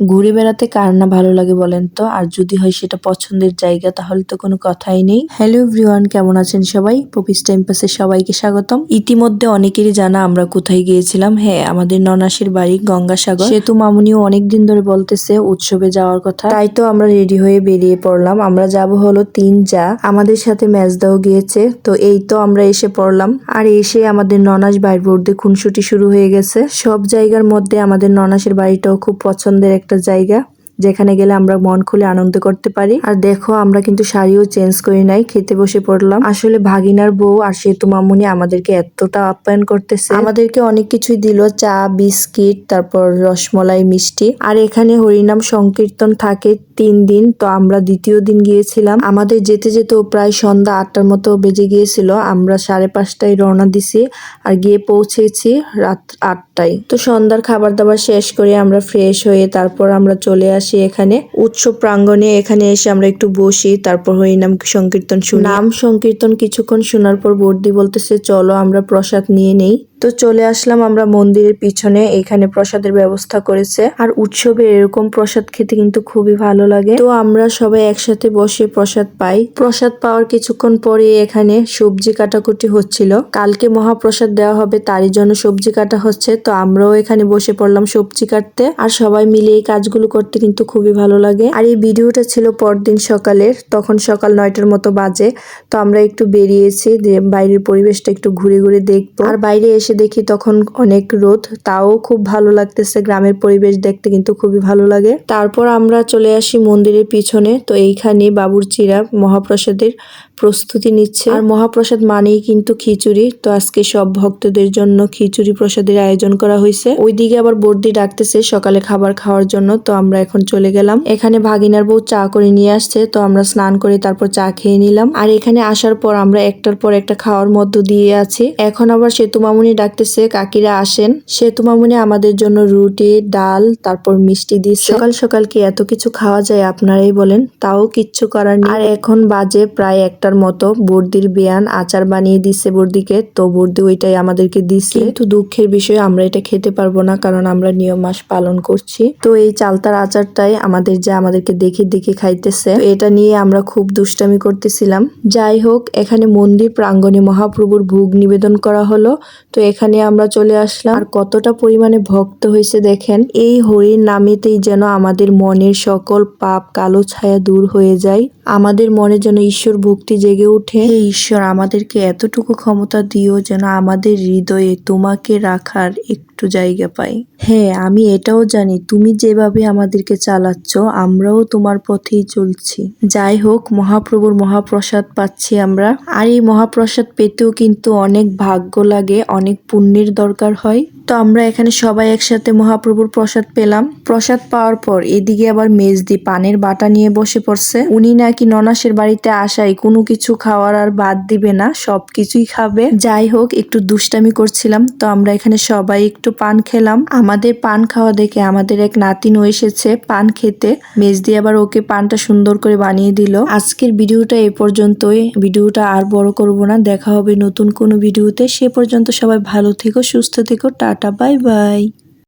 ঘুরে বেড়াতে কার না ভালো লাগে বলেন তো? আর যদি হয় সেটা পছন্দের জায়গা, তাহলে তো কোনো কথাই নেই। হ্যালো এভরিওয়ান কেমন আছেন সবাই? পপিস টাইম পাসে সবাইকে স্বাগতম। ইতিমধ্যে অনেকেরই জানা আমরা কোথায় গিয়েছিলাম। হ্যাঁ আমাদের ননাসের বাড়ি গঙ্গাসাগর। সেতু মামুনিও অনেকদিন ধরে বলতেছে উৎসবে যাওয়ার কথা। তাই তো আমরা রেডি হয়ে বেরিয়ে পড়লাম। আমরা যাব হলো তিন যা। আমাদের সাথে ম্যাচদাও গিয়েছে। তো এই তো আমরা এসে পড়লাম। আর এসে আমাদের ননাস বাইর বোর্ডে খুনসুটি শুরু হয়ে গেছে। সব জায়গার মধ্যে আমাদের ননাসের বাড়িটাও খুব পছন্দের একটা জায়গা যেখানে গেলে আমরা মন খুলে আনন্দ করতে পারি। আর দেখো, আমরা কিন্তু শাড়িও চেঞ্জ করি নাই, খেতে বসে পড়লাম। আসলে ভাগিনার বউ আর সেতু মামুনি আমাদেরকে এতটা আপ্যায়ন করতেছে। আমাদেরকে অনেক কিছুই দিল, চা, বিস্কিট, তারপর রসমলাই, মিষ্টি। আর এখানে হরিনাম সংকীর্তন থাকে তিন দিন, তো আমরা দ্বিতীয় দিন গিয়েছিলাম। আমাদের যেতে যেতেও প্রায় সন্ধ্যা আটটার মতো বেজে গিয়েছিল। আমরা সাড়ে পাঁচটায় রওনা দিছি আর গিয়ে পৌঁছেছি রাত আটটায়। তো সন্ধ্যার খাবার দাবার শেষ করে আমরা ফ্রেশ হয়ে তারপর আমরা চলে আসি এখানে। উৎসব প্রাঙ্গণে এখানে এসে আমরা একটু বসি, তারপর হরিনাম সংকীর্তন শুনি। নাম সংকীর্তন কিছুক্ষণ শোনার পর বর্দি বলতেছে, চলো, আমরা প্রসাদ নিয়ে নেই। তো চলে আসলাম আমরা মন্দিরের পিছনে। এখানে প্রসাদের ব্যবস্থা করেছে। আর উৎসবে এরকম প্রসাদ খেতে কিন্তু খুবই ভালো লাগে। তো আমরা সবাই একসাথে বসে প্রসাদ পাই। প্রসাদ পাওয়ার কিছুক্ষণ পরে এখানে সবজি কাটাকুটি হচ্ছিল। কালকে মহাপ্রসাদ দেওয়া হবে, তারই জন্য সবজি কাটা হচ্ছে। তো আমরাও এখানে বসে পড়লাম সবজি কাটতে। আর সবাই মিলে এই কাজগুলো করতে কিন্তু খুবই ভালো লাগে। আর এই ভিডিওটা ছিল পরদিন সকালের। তখন সকাল নয়টার মতো বাজে। তো আমরা একটু বেরিয়েছি যে বাইরের পরিবেশটা একটু ঘুরে ঘুরে দেখব। আর বাইরে এসে দেখি তখন অনেক রোদ, তাও খুব ভালো লাগতেছে। গ্রামের পরিবেশ দেখতে কিন্তু খুবই ভালো লাগে। তারপর আমরা চলে আসি মন্দিরের পিছনে। তো এইখানে বাবুরচিরা মহাপ্রসাদের প্রস্তুতি নিচ্ছে। আর মহাপ্রসাদ মানেই কিন্তু খিচুড়ি। তো আজকে সব ভক্তদের জন্য খিচুড়ি প্রসাদের আয়োজন করা হয়েছে। ওইদিকে আবার বর্দি ডাকতেছে সকালে খাবার খাওয়ার জন্য। তো আমরা এখন চলে গেলাম। এখানে ভাগিনার বউ চা করে নিয়ে আসছে। তো আমরা স্নান করে তারপর চা খেয়ে নিলাম। আর এখানে আসার পর আমরা একটার পর একটা খাওয়ার মধ্য দিয়ে আছি। এখন আবার সেতু মামুনি ডাকতেছে, কাকিরা আসেন। সেতু মামুনি আমাদের জন্য রুটি, ডাল, তারপর মিষ্টি দিচ্ছে। সকাল সকাল কি এত কিছু খাওয়া যায় আপনারাই বলেন? তাও কিচ্ছু করার আর এখন বাজে প্রায় একটার মতো। বর্দির বিয়ান আচার বানিয়ে দিচ্ছে বর্দিকে। তো বর্দি ওইটাই আমাদেরকে দিচ্ছে। কিন্তু দুঃখের বিষয়, আমরা এটা খেতে পারব না, কারণ আমরা নিয়ম মাস পালন করছি। তো এই চালতার আচারটাই আমাদের যা আমাদেরকে দেখে দেখে খাইতেছে এটা নিয়ে আমরা খুব দুষ্টামি করতেছিলাম। যাই হোক, এখানে মন্দির প্রাঙ্গণে মহাপ্রভুর ভোগ নিবেদন করা হলো। তো এখানে আমরা চলে আসলাম। আর কতটা পরিমাণে ভক্ত হয়েছে দেখেন, এই হরির নামেতেই যেন আমাদের মনের সকল পাপ কালো ছায়া দূর হয়ে যায়। আমাদের মনে যেন ঈশ্বর ভক্তি জেগে উঠে হে ঈশ্বর, আমাদেরকে এতটুকু ক্ষমতা দিও যেন আমাদের হৃদয়ে তোমাকে রাখার একটু জায়গা পাই। হ্যাঁ আমি এটাও জানি, তুমি যেভাবে আমাদেরকে চালাচ্ছ, আমরাও তোমার পথেই চলছি। যাই হোক, মহাপ্রভুর মহাপ্রসাদ পাচ্ছি আমরা। আর এই মহাপ্রসাদ পেতেও কিন্তু অনেক ভাগ্য লাগে, অনেক পুণ্যের দরকার হয়। তো আমরা এখানে সবাই একসাথে মহাপ্রভুর প্রসাদ পেলাম। প্রসাদ পাওয়ার পর এদিকে আবার মেজদি পানের বাটা নিয়ে বসে পড়ছে। উনি নাকি ননাসের বাড়িতে আসায় কোনো কিছু খাওয়ার আর বাদ দিবে না সব কিছুই খাবে। যাই হোক, একটু দুষ্টামি করছিলাম, তো আমরা এখানে সবাই একটু পান খেলাম। আমাদের পান খাওয়া দেখে আমাদের এক নাতিনও এসেছে পান খেতে। মেজ দিয়ে আবার ওকে পানটা সুন্দর করে বানিয়ে দিল। আজকের ভিডিওটা এ পর্যন্তই। ভিডিওটা আর বড় করব না। দেখা হবে নতুন কোনো ভিডিওতে। সে পর্যন্ত সবাই ভালো থেকো, সুস্থ থেকো। Tata, bye bye.